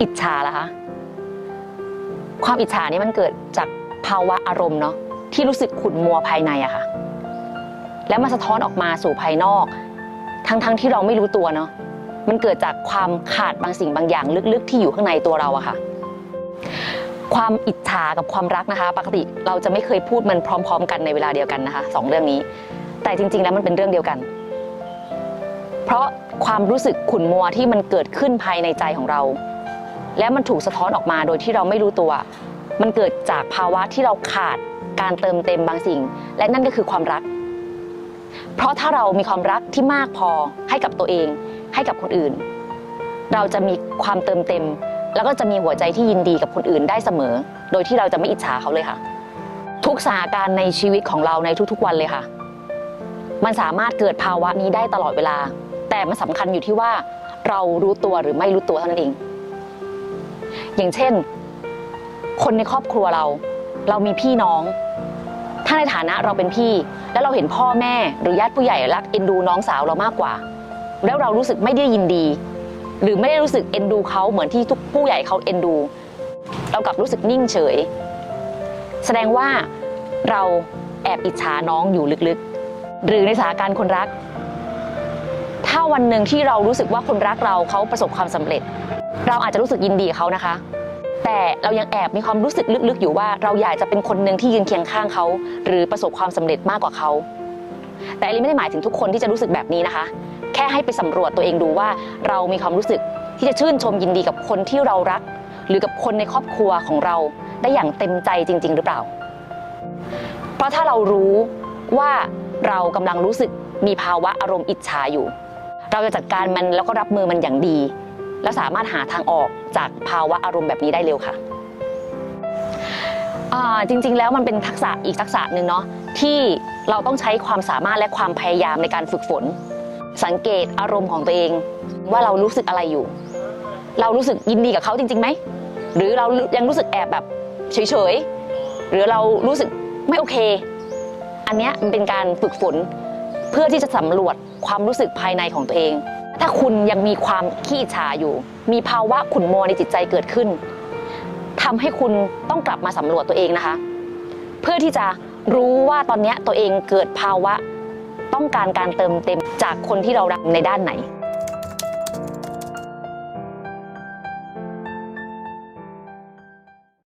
อิจฉาล่ะคะ ความอิจฉานี่มันเกิดจากภาวะอารมณ์เนาะที่รู้สึกขุ่นมัวภายในอะค่ะ แล้วมันสะท้อนออกมาสู่ภายนอก ทั้งๆที่เราไม่รู้ตัวเนาะมันเกิดจากความขาดบางสิ่งบางอย่างลึกๆ ที่อยู่ข้างในตัวเราอะค่ะ ความอิจฉากับความรักนะคะ ปกติเราจะไม่เคยพูดมันพร้อม ๆ กันในเวลาเดียวกันนะคะสองเรื่องนี้ แต่จริง ๆ แล้วมันเป็นเรื่องเดียวกัน เพราะความรู้สึกขุ่นมัวที่มันเกิดขึ้นภายในใจของเรา และมันถูกสะท้อนออกมาโดยที่เราไม่รู้ตัว มันเกิดจากภาวะที่เราขาดการเติมเต็มบางสิ่ง และนั่นก็คือความรัก เพราะถ้าเรามีความรักที่มากพอให้กับตัวเอง ให้กับคนอื่น เราจะมีความเติมเต็ม แล้วก็จะมีหัวใจที่ยินดีกับคนอื่นได้เสมอ โดยที่เราจะไม่อิจฉาเขาเลยค่ะ ทุกสถานการณ์ในชีวิตของเราในทุกๆวันเลยค่ะ มันสามารถเกิดภาวะนี้ได้ตลอดเวลา แต่มันสำคัญอยู่ที่ว่าเรารู้ตัวหรือไม่รู้ตัวเท่านั้นเอง อย่างเช่น คนในครอบครัวเรา เรามีพี่น้อง ถ้าในฐานะเราเป็นพี่ แล้วเราเห็นพ่อแม่หรือญาติผู้ใหญ่รักเอ็นดูน้องสาวเรามากกว่า แล้วเรารู้สึกไม่ได้ยินดี หรือไม่ได้รู้สึกเอ็นดูเขาเหมือนที่ทุกผู้ใหญ่เขาเอ็นดู เรากลับรู้สึกนิ่งเฉย แสดงว่าเราแอบอิจฉาน้องอยู่ลึกๆ หรือในสถานการณ์คนรัก ถ้าวันหนึ่งที่เรารู้สึกว่าคนรักเราเขาประสบความสำเร็จ เราอาจจะรู้สึกยินดีกับเขานะคะ แต่เรายังแอบมีความรู้สึกลึกๆ อยู่ว่าเราอยากจะเป็นคนหนึ่งที่ยืนเคียงข้างเขา หรือประสบความสำเร็จมากกว่าเขา แต่อลิไม่ได้หมายถึงทุกคนที่จะรู้สึกแบบนี้นะคะ แค่ให้ไปสำรวจตัวเองดูว่าเรามีความรู้สึกที่จะชื่นชมยินดีกับคนที่เรารัก หรือกับคนในครอบครัวของเราได้อย่างเต็มใจจริง ๆ หรือเปล่า เพราะถ้าเรารู้ว่าเรากำลังรู้สึกมีภาวะอารมณ์อิจฉาอยู่ เราจะจัดการมันแล้วก็รับมือมันอย่างดี และสามารถหาทางออกจากภาวะอารมณ์แบบนี้ได้เร็วค่ะจริงๆ แล้วมันเป็นทักษะอีกทักษะหนึ่งเนาะที่เราต้องใช้ความสามารถและความพยายามในการฝึกฝน สังเกตอารมณ์ของตัวเอง ว่าเรารู้สึกอะไรอยู่ เรารู้สึกยินดีกับเขาจริงๆไหมหรือเรายังรู้สึกแอบแบบเฉยๆหรือเรารู้สึกไม่โอเค อันเนี้ยมันเป็นการฝึกฝนเพื่อที่จะสำรวจความรู้สึกภายในของตัวเอง ถ้าคุณยังมีความขี้อิจฉาอยู่ มีภาวะขุ่นมัวในจิตใจเกิดขึ้นทำให้คุณต้องกลับมาสำรวจตัวเองนะคะ เพื่อที่จะรู้ว่าตอนนี้ตัวเองเกิดภาวะต้องการการเติมเต็มจากคนที่เรารักในด้านไหน